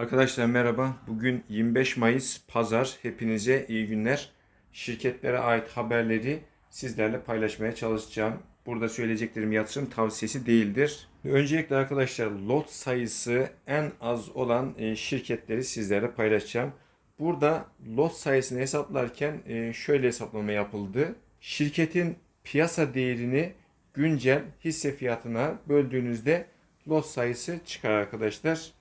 Arkadaşlar merhaba. Bugün 25 Mayıs Pazar. Hepinize iyi günler. Şirketlere ait haberleri sizlerle paylaşmaya çalışacağım. Burada söyleyeceklerim yatırım tavsiyesi değildir. Öncelikle arkadaşlar lot sayısı en az olan e, şirketleri sizlerle paylaşacağım. Burada lot sayısını hesaplarken e, şöyle hesaplama yapıldı. Şirketin piyasa değerini güncel hisse fiyatına böldüğünüzde lot sayısı çıkar arkadaşlar.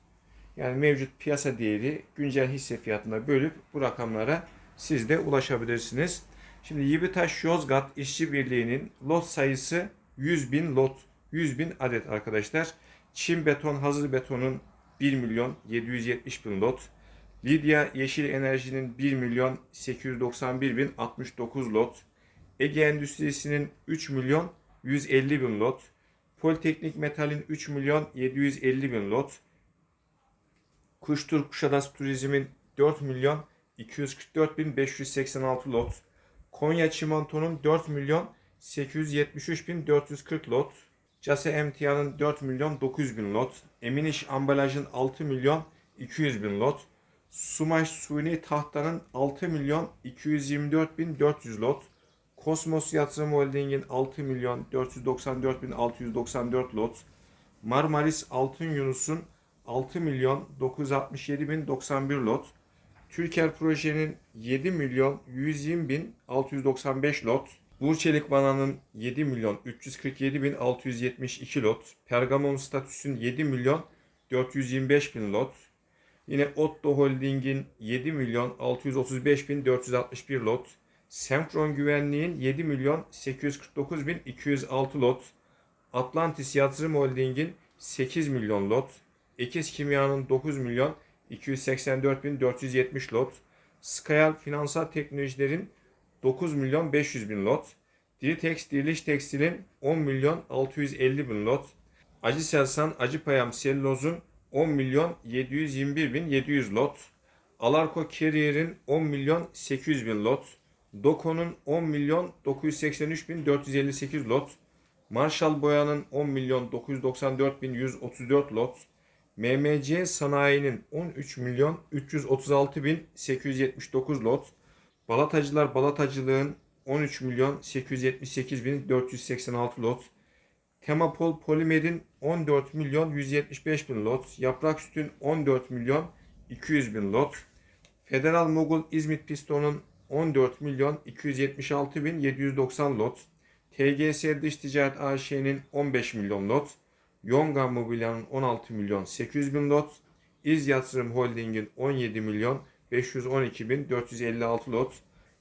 Yani mevcut piyasa değeri güncel hisse fiyatına bölüp bu rakamlara siz de ulaşabilirsiniz. Şimdi Yibitaş Yozgat İşçi Birliği'nin lot sayısı 100 bin lot, 100 bin adet arkadaşlar. Çin Beton Hazır Beton'un 1 milyon 770 bin lot. Lidya Yeşil Enerji'nin 1 milyon 891 bin 69 lot. Ege Endüstrisi'nin 3 milyon 150 bin lot. Politeknik Metal'in 3 milyon 750 bin lot. Kuştur Kuşadası Turizm'in 4 milyon 244 bin 586 lot. Konya Çimento'nun 4 milyon 873 bin 440 lot. Case Emtia'nın 4 milyon 900 bin lot. Eminiş Ambalaj'ın 6 milyon 200 bin lot. Sumaş Suni Tahta'nın 6 milyon 224 bin 400 lot. Kosmos Yatırım Holding'in 6 milyon 494 bin 694 lot. Marmaris Altın Yunus'un 6 milyon 967 bin 91 lot. Türker Proje'nin 7 milyon 120 bin 695 lot. Burçelik Vana'nın 7 milyon 347 bin 672 lot. Pergamon Statüs'ün 7 milyon 425 bin lot. Yine Otto Holding'in 7 milyon 635 bin 461 lot. Senkron Güvenliğin 7 milyon 849 bin 206 lot. Atlantis Yatırım Holding'in 8 milyon lot. Ekiz Kimya'nın 9 milyon 284 bin 470 lot. Skyal Finansal Teknolojilerin 9 milyon 500 bin lot. Diritex Diriliş Tekstil'in 10 milyon 650 bin lot. Acı Selsan Acıpayam Selloz'un 10 milyon 721 bin 700 lot. Alarko Carrier'in 10 milyon 800 bin lot. Doko'nun 10 milyon 983 bin 458 lot. Marshall Boya'nın 10 milyon 994 bin 134 lot. MMC Sanayi'nin 13 milyon 336 bin 879 lot. Balatacılar Balatacılığın 13 milyon 878 bin 486 lot. Temapol Polimer'in 14 milyon 175 bin lot. Yaprak Süt'ün 14 milyon 200 bin lot. Federal Mogul İzmit Piston'un 14 milyon 276 bin 790 lot. TGS Dış Ticaret AŞ'nin 15 milyon lot. Yonga Mobilya'nın 16 milyon 800 bin lot. İz Yatırım Holding'in 17 milyon 512 bin 456 lot.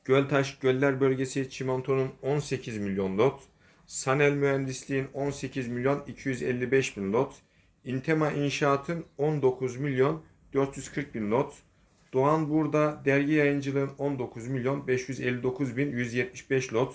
Göltaş Göller Bölgesi Çimento'nun 18 milyon lot. Sanel Mühendisliğin 18 milyon 255 bin lot. Intema İnşaat'ın 19 milyon 440 bin lot. Doğan Burada Dergi Yayıncılığın 19 milyon 559 bin 175 lot.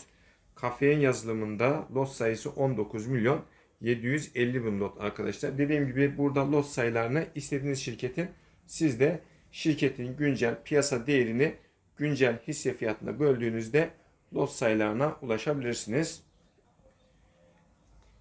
Kafein yazılımında lot sayısı 19 milyon 750 bin lot arkadaşlar. Dediğim gibi burada lot sayılarını istediğiniz şirketin siz de şirketin güncel piyasa değerini güncel hisse fiyatına böldüğünüzde lot sayılarına ulaşabilirsiniz.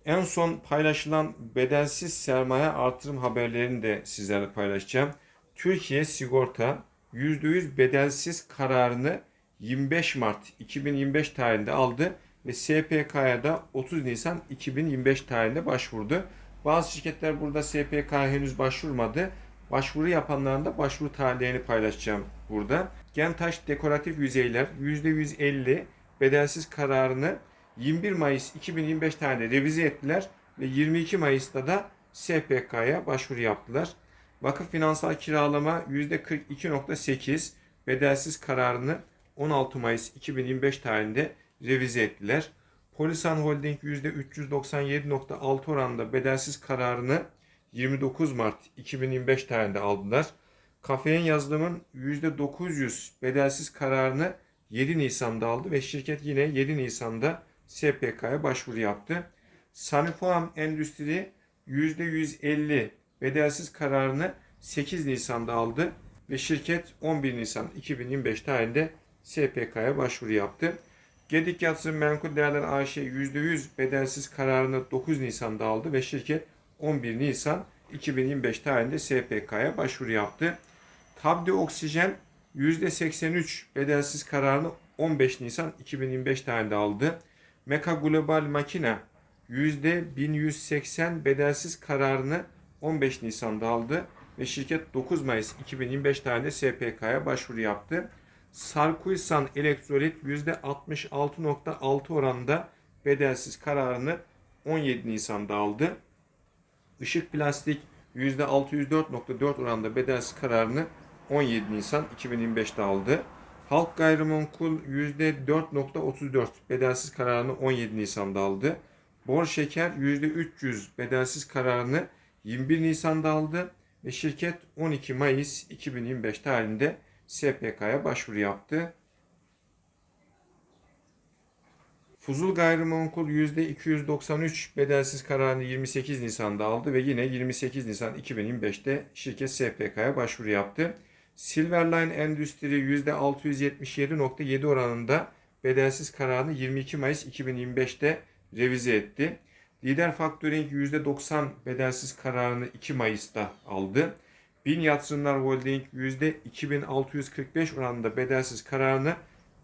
En son paylaşılan bedelsiz sermaye artırım haberlerini de sizlerle paylaşacağım. Türkiye Sigorta %100 bedelsiz kararını 25 Mart 2025 tarihinde aldı ve SPK'ya da 30 Nisan 2025 tarihinde başvurdu. Bazı şirketler burada SPK'ya henüz başvurmadı. Başvuru yapanların da başvuru tarihlerini paylaşacağım burada. Gentaş Dekoratif Yüzeyler %150 bedelsiz kararını 21 Mayıs 2025 tarihinde revize ettiler ve 22 Mayıs'ta da SPK'ya başvuru yaptılar. Vakıf Finansal Kiralama %42.8 bedelsiz kararını 16 Mayıs 2025 tarihinde revize ettiler. Polisan Holding %397.6 oranında bedelsiz kararını 29 Mart 2025 tarihinde aldılar. Kafein yazılımın %900 bedelsiz kararını 7 Nisan'da aldı ve şirket yine 7 Nisan'da SPK'ya başvuru yaptı. Sanifoam Endüstri %150 bedelsiz kararını 8 Nisan'da aldı ve şirket 11 Nisan 2025 tarihinde SPK'ya başvuru yaptı. Gedik Yatırım Menkul Değerler AŞ %100 bedelsiz kararını 9 Nisan'da aldı ve şirket 11 Nisan 2025 tarihinde SPK'ya başvuru yaptı. Tabdi Oksijen %83 bedelsiz kararını 15 Nisan 2025 tarihinde aldı. Meka Global Makina %1180 bedelsiz kararını 15 Nisan'da aldı ve şirket 9 Mayıs 2025 tarihinde SPK'ya başvuru yaptı. Sarkuysan Elektrolit %66.6 oranında bedelsiz kararını 17 Nisan'da aldı. Işık Plastik %604.4 oranında bedelsiz kararını 17 Nisan 2025'te aldı. Halk Gayrimenkul %4.34 bedelsiz kararını 17 Nisan'da aldı. Bor Şeker %300 bedelsiz kararını 21 Nisan'da aldı ve şirket 12 Mayıs 2025 tarihinde SPK'ya başvuru yaptı. Fuzul Gayrimenkul %293 bedelsiz kararını 28 Nisan'da aldı ve yine 28 Nisan 2025'te şirket SPK'ya başvuru yaptı. Silverline Endüstri %677.7 oranında bedelsiz kararını 22 Mayıs 2025'te revize etti. Lider Factoring %90 bedelsiz kararını 2 Mayıs'ta aldı. Bin Yatırımlar Holding %2645 oranında bedelsiz kararını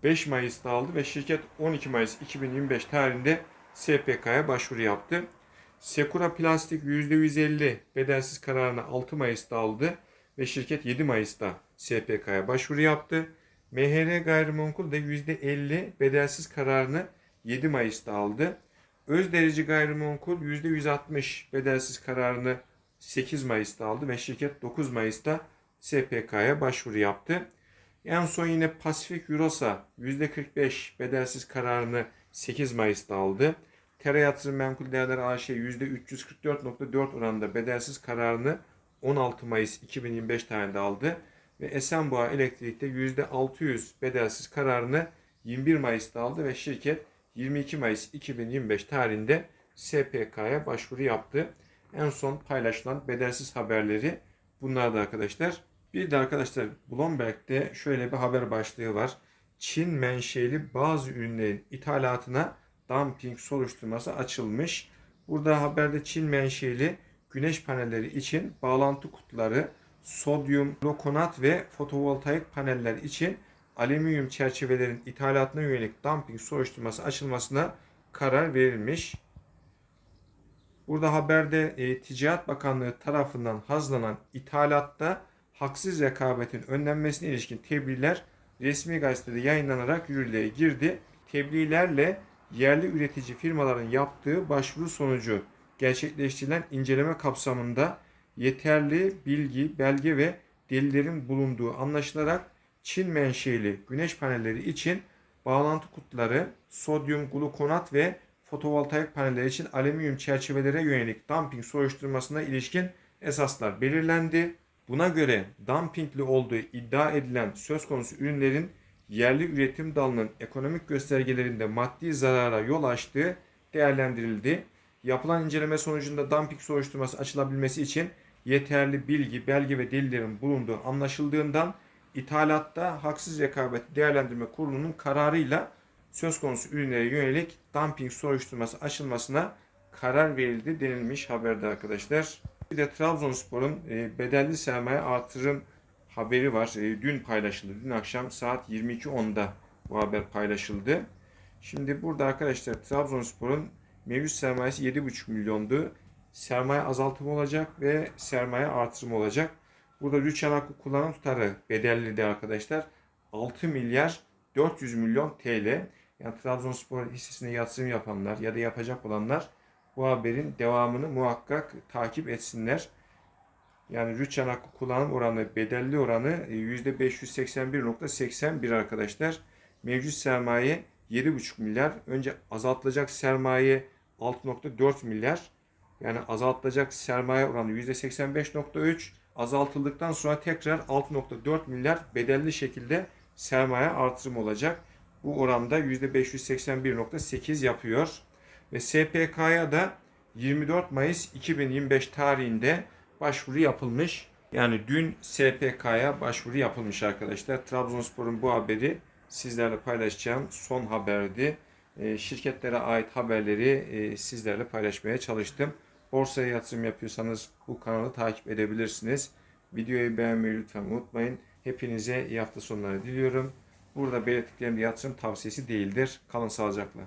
5 Mayıs'ta aldı ve şirket 12 Mayıs 2025 tarihinde SPK'ya başvuru yaptı. Sekura Plastik %150 bedelsiz kararını 6 Mayıs'ta aldı ve şirket 7 Mayıs'ta SPK'ya başvuru yaptı. MHR Gayrimenkul de %50 bedelsiz kararını 7 Mayıs'ta aldı. Özderici Gayrimenkul %160 bedelsiz kararını 8 Mayıs'ta aldı ve şirket 9 Mayıs'ta SPK'ya başvuru yaptı. En son yine Pasifik Eurosa %45 bedelsiz kararını 8 Mayıs'ta aldı. Tera Yatırım Menkul Değerler AŞ %344.4 oranında bedelsiz kararını 16 Mayıs 2025 tarihinde aldı. Ve Esenboğa Elektrik'te %600 bedelsiz kararını 21 Mayıs'ta aldı ve şirket 22 Mayıs 2025 tarihinde SPK'ya başvuru yaptı. En son paylaşılan bedelsiz haberleri bunlardı arkadaşlar. Bir de arkadaşlar Bloomberg'de şöyle bir haber başlığı var. Çin menşeli bazı ürünlerin ithalatına dumping soruşturması açılmış. Burada haberde Çin menşeli güneş panelleri için bağlantı kutuları, sodyum lokonat ve fotovoltaik paneller için alüminyum çerçevelerin ithalatına yönelik dumping soruşturması açılmasına karar verilmiş. Burada haberde e, Ticaret Bakanlığı tarafından hazırlanan ithalatta haksız rekabetin önlenmesine ilişkin tebliğler resmi gazetede yayınlanarak yürürlüğe girdi. Tebliğlerle yerli üretici firmaların yaptığı başvuru sonucu gerçekleştirilen inceleme kapsamında yeterli bilgi, belge ve delillerin bulunduğu anlaşılarak Çin menşeli güneş panelleri için bağlantı kutuları, sodyum glukonat ve fotovoltaik paneller için alüminyum çerçevelere yönelik dumping soruşturmasına ilişkin esaslar belirlendi. Buna göre dumpingli olduğu iddia edilen söz konusu ürünlerin yerli üretim dalının ekonomik göstergelerinde maddi zarara yol açtığı değerlendirildi. Yapılan inceleme sonucunda dumping soruşturması açılabilmesi için yeterli bilgi, belge ve delillerin bulunduğu anlaşıldığından İthalatta Haksız Rekabet Değerlendirme Kurulu'nun kararıyla söz konusu ürünlere yönelik dumping soruşturması açılmasına karar verildi denilmiş haberde arkadaşlar. Bir de Trabzonspor'un e, bedelli sermaye artırım haberi var. E, dün paylaşıldı. Dün akşam saat 22.10'da bu haber paylaşıldı. Şimdi burada arkadaşlar Trabzonspor'un mevcut sermayesi 7,5 milyondu. Sermaye azaltımı olacak ve sermaye artırımı olacak. Burada rüçhan hakkı kullanan tutarı bedelli de arkadaşlar 6 milyar 400 milyon TL. Yani Trabzonspor hissesine yatırım yapanlar ya da yapacak olanlar bu haberin devamını muhakkak takip etsinler. Yani rüçhan hakkı kullanım oranı bedelli oranı %581.81 arkadaşlar. Mevcut sermaye 7,5 milyar. Önce azaltılacak sermaye 6.4 milyar. Yani azaltılacak sermaye oranı %85.3 azaltıldıktan sonra tekrar 6.4 milyar bedelli şekilde sermaye artırım olacak. Bu oranda %581.8 yapıyor. Ve SPK'ya da 24 Mayıs 2025 tarihinde başvuru yapılmış. Yani dün SPK'ya başvuru yapılmış arkadaşlar. Trabzonspor'un bu haberi sizlerle paylaşacağım son haberdi. E, şirketlere ait haberleri e, sizlerle paylaşmaya çalıştım. Borsaya yatırım yapıyorsanız bu kanalı takip edebilirsiniz. Videoyu beğenmeyi lütfen unutmayın. Hepinize iyi hafta sonları diliyorum. Burada belirttiklerim yatırım tavsiyesi değildir. Kalın sağlıcakla.